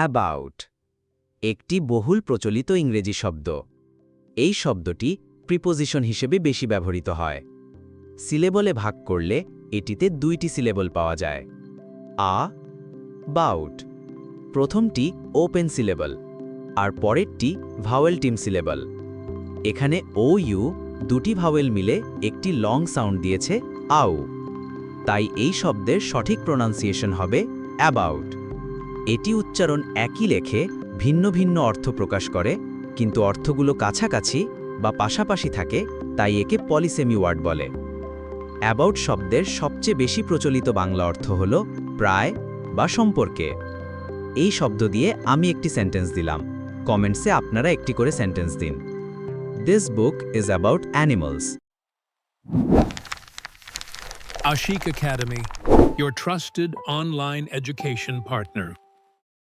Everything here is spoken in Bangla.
অ্যাবাউট একটি বহুল প্রচলিত ইংরেজি শব্দ। এই শব্দটি প্রিপোজিশন হিসেবে বেশি ব্যবহৃত হয়। সিলেবলে ভাগ করলে এটিতে দুইটি সিলেবল পাওয়া যায়। আ বাউট প্রথমটি ওপেন সিলেবল আর পরেরটি ভাওয়েল টিম সিলেবল এখানে ও ইউ দুটি ভাওয়েল মিলে একটি লং সাউন্ড দিয়েছে আউ তাই এই শব্দের সঠিক প্রোনাউন্সিয়েশন হবে অ্যাবাউট এটি উচ্চারণ একই লেখে ভিন্ন ভিন্ন অর্থ প্রকাশ করে কিন্তু অর্থগুলো কাছাকাছি বা পাশাপাশি থাকে তাই একে পলিসেমি ওয়ার্ড বলে। অ্যাবাউট শব্দের সবচেয়ে বেশি প্রচলিত বাংলা অর্থ হল প্রায় বা সম্পর্কে। এই শব্দ দিয়ে আমি একটি সেন্টেন্স দিলাম। কমেন্টসে আপনারা একটি করে সেন্টেন্স দিন। This book is about animals Ashik Academy, your trusted online education partner.